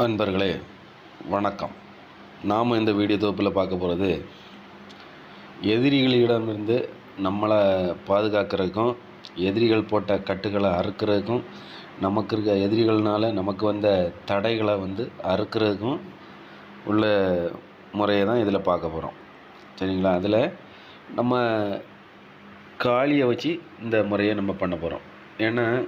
அன்பர்களே வணக்கம். நாம் இந்த வீடியோ தொகுப்பில் பார்க்க போகிறது எதிரிகளிடமிருந்து நம்மளை பாதுகாக்கிறதுக்கும் எதிரிகள் போட்ட கட்டுகளை அறுக்கிறதுக்கும் நமக்கு இருக்க எதிரிகள்னால நமக்கு வந்த தடைகளை வந்து அறுக்கிறதுக்கும் உள்ள முறையை தான் இதில் பார்க்க போகிறோம் சரிங்களா? அதில் நம்ம காளியை வச்சு இந்த முறையை நம்ம பண்ண போகிறோம் ஏன்னா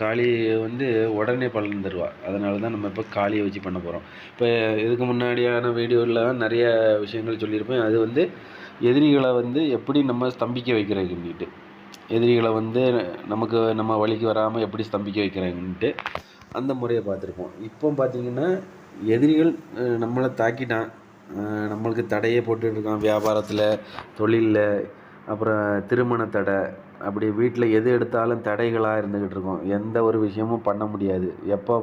காளி வந்து உடனே பலன் தருவா. அதனால தான் நம்ம இப்போ காளியை வச்சு பண்ண போகிறோம் இப்போ இதுக்கு முன்னாடியான வீடியோவில் நிறைய விஷயங்கள் சொல்லியிருப்பேன். அது வந்து எதிரிகளை வந்து எப்படி நம்ம ஸ்தம்பிக்க வைக்கிறதுன்னுட்டு. எதிரிகளை வந்து நமக்கு நம்ம வழிக்கு வராமல் எப்படி ஸ்தம்பிக்க வைக்கிறாங்கன்ட்டு அந்த முறையை பார்த்துருப்போம். இப்போ பார்த்தீங்கன்னா எதிரிகள் நம்மளை தாக்கிட்டான். நம்மளுக்கு தடையே போட்டுட்டு இருக்கான். வியாபாரத்தில் தொழிலில் அப்புறம் திருமண தடை அப்படி வீட்டில் எது எடுத்தாலும் தடைகளாக இருந்துக்கிட்டு இருக்கும். எந்த ஒரு விஷயமும் பண்ண முடியாது. எப்போ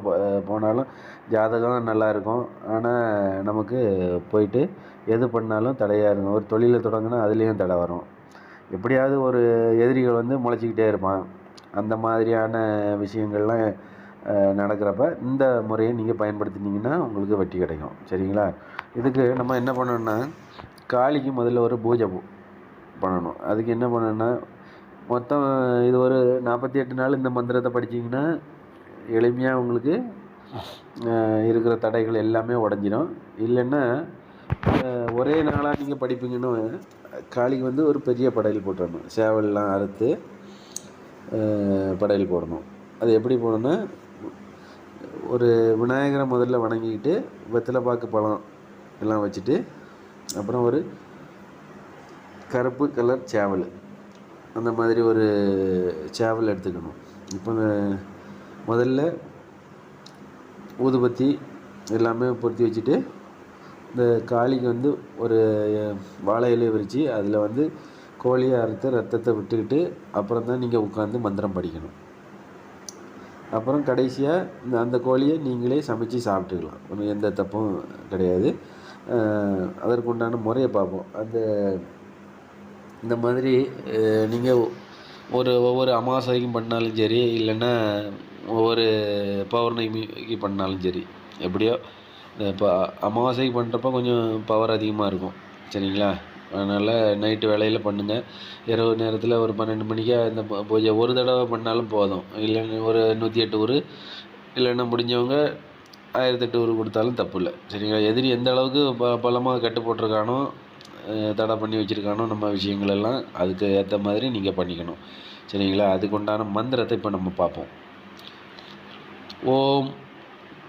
போனாலும் ஜாதகம் நல்லாயிருக்கும் ஆனால் நமக்கு போயிட்டு எது பண்ணாலும் தடையாக இருக்கும். ஒரு தொழிலை தொடங்கினா அதுலேயும் தடை வரும். எப்படியாவது ஒரு எதிரிகள் வந்து முளைச்சிக்கிட்டே இருப்பான். அந்த மாதிரியான விஷயங்கள்லாம் நடக்கிறப்ப இந்த முறையை நீங்கள் பயன்படுத்தினீங்கன்னா உங்களுக்கு வெட்டி கிடைக்கும் சரிங்களா? இதுக்கு நம்ம என்ன பண்ணணும்னா காளிக்கு முதல்ல ஒரு பூஜை பூ பண்ணணும். அதுக்கு என்ன பண்ணணும்னா மொத்தம் இது ஒரு நாற்பத்தி எட்டு நாள் இந்த மந்திரத்தை படிச்சீங்கன்னா எளிமையாக உங்களுக்கு இருக்கிற தடைகள் எல்லாமே உடஞ்சிரும். இல்லைன்னா ஒரே நாளாக நீங்கள் படிப்பீங்கன்னு காளிக்கு வந்து ஒரு பெரிய படையல் போட்டுறணும். சேவல்லாம் அறுத்து படையல் போடணும். அது எப்படி போடணும்னா ஒரு விநாயகரை முதல்ல வணங்கிக்கிட்டு வெத்தலை பாக்கு பழம் எல்லாம் வச்சுட்டு அப்புறம் ஒரு கருப்பு கலர் சேவல். அந்த மாதிரி ஒரு சேவல் எடுத்துக்கணும். இப்போ முதல்ல ஊதுபத்தி எல்லாமே பொருத்தி வச்சுட்டு இந்த காளிக்கு வந்து ஒரு வாழை இலையை விரித்து அதில் வந்து கோழியை அறுத்து ரத்தத்தை விட்டுக்கிட்டு அப்புறம் தான் நீங்கள் உட்காந்து மந்திரம் படிக்கணும். அப்புறம் கடைசியாக இந்த அந்த கோழியை நீங்களே சமைச்சு சாப்பிட்டுக்கலாம். ஒன்றும் எந்த தப்பும் கிடையாது. அதற்குண்டான முறையை பார்ப்போம். அந்த இந்த மாதிரி நீங்கள் ஒரு ஒவ்வொரு அமாவாசைக்கும் பண்ணாலும் சரி இல்லைன்னா ஒவ்வொரு பௌர்ணமிக்கு பண்ணாலும் சரி எப்படியோ இப்போ அமாவாசைக்கு பண்ணுறப்ப கொஞ்சம் பவர் அதிகமாக இருக்கும் சரிங்களா? அதனால் நைட்டு வேலையில் பண்ணுங்கள் இரவு நேரத்தில் ஒரு பன்னெண்டு மணிக்கா இந்த பூஜை ஒரு தடவை பண்ணாலும் போதும். இல்லைன்னா ஒரு நூற்றி எட்டு ஊர் இல்லைன்னா முடிஞ்சவங்க ஆயிரத்தெட்டு ஊர் கொடுத்தாலும் தப்பு இல்லை சரிங்களா? எதிரி எந்த அளவுக்கு ப பலமாக கட்டு போட்டிருக்கானோ தடை பண்ணி வச்சுருக்கானோ நம்ம விஷயங்களெல்லாம் அதுக்கு ஏற்ற மாதிரி நீங்கள் பண்ணிக்கணும். சரிங்களா? அதுக்கு உண்டான மந்திரத்தை இப்போ நம்ம பார்ப்போம். ஓம்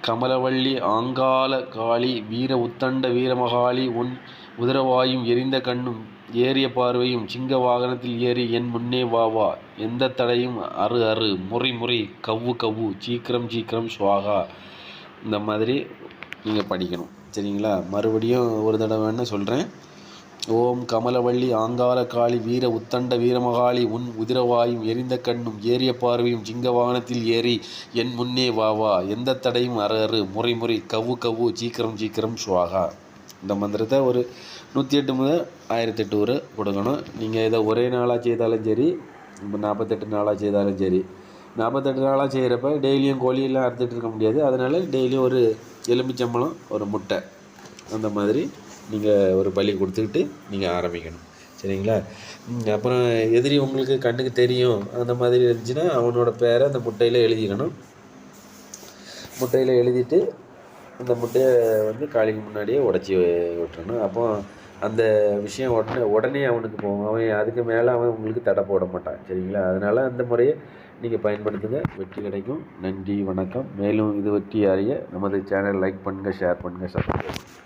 கமலவள்ளி ஆங்கால காளி வீர உத்தண்ட வீரமகாளி உன் உதரவாயும் எரிந்த கண்ணும் ஏறிய பார்வையும் சிங்க வாகனத்தில் ஏறி என் முன்னே வா வா. எந்த தடையும் அரு அரு முறை முறை. கவ்வு கவ்வு. சீக்கிரம் சீக்கிரம் சுவாகா. இந்த மாதிரி நீங்கள் படிக்கணும். சரிங்களா? மறுபடியும் ஒரு தடவை வேணால் சொல்கிறேன் ஓம் கமலவள்ளி ஆங்கார காளி வீர உத்தண்ட வீரமகாளி உன் உதிரவாயும் எரிந்த கண்ணும் ஏறிய பார்வையும் சிங்கவாகனத்தில் ஏறி என் முன்னே வா வா எந்த தடையும் அறு அறு முறை முறை கவ்வு கவ்வு சீக்கிரம் சீக்கிரம் சுவாகா. இந்த மந்திரத்தை ஒரு நூற்றி எட்டு முதல் ஆயிரத்தி எட்டு வரை கொடுக்கணும். நீங்கள் இதை ஒரே நாளாக செய்தாலும் சரி இப்போ நாற்பத்தெட்டு நாளாக செய்தாலும் சரி. நாற்பத்தெட்டு நாளாக செய்கிறப்ப டெய்லியும் கோழியெல்லாம் அறுத்துட்டு இருக்க முடியாது. அதனால் டெய்லியும் ஒரு எலுமிச்சம்பழம் ஒரு முட்டை அந்த மாதிரி நீங்கள் ஒரு பலி கொடுத்துக்கிட்டு நீங்கள் ஆரம்பிக்கணும். சரிங்களா? அப்புறம் எதிரி உங்களுக்கு கண்ணுக்கு தெரியும் அந்த மாதிரி இருந்துச்சுன்னா அவனோட பேரை அந்த முட்டையில் எழுதிக்கணும். முட்டையில் எழுதிட்டு அந்த முட்டையை வந்து காளிக்கு முன்னாடியே உடச்சி விட்டுறணும். அப்போ அந்த விஷயம் உடனே உடனே அவனுக்கு போகும். அவன் அதுக்கு மேலே அவன் உங்களுக்கு தடை போட மாட்டான். சரிங்களா? அதனால் அந்த முறையை நீங்கள் பயன்படுத்துங்க. வெற்றி கிடைக்கும். நன்றி வணக்கம். மேலும் இது வெற்றி அறிய நமது சேனல் லைக் பண்ணுங்கள் ஷேர் பண்ணுங்கள் சப்ஸ்கிரைப் பண்ணுங்கள்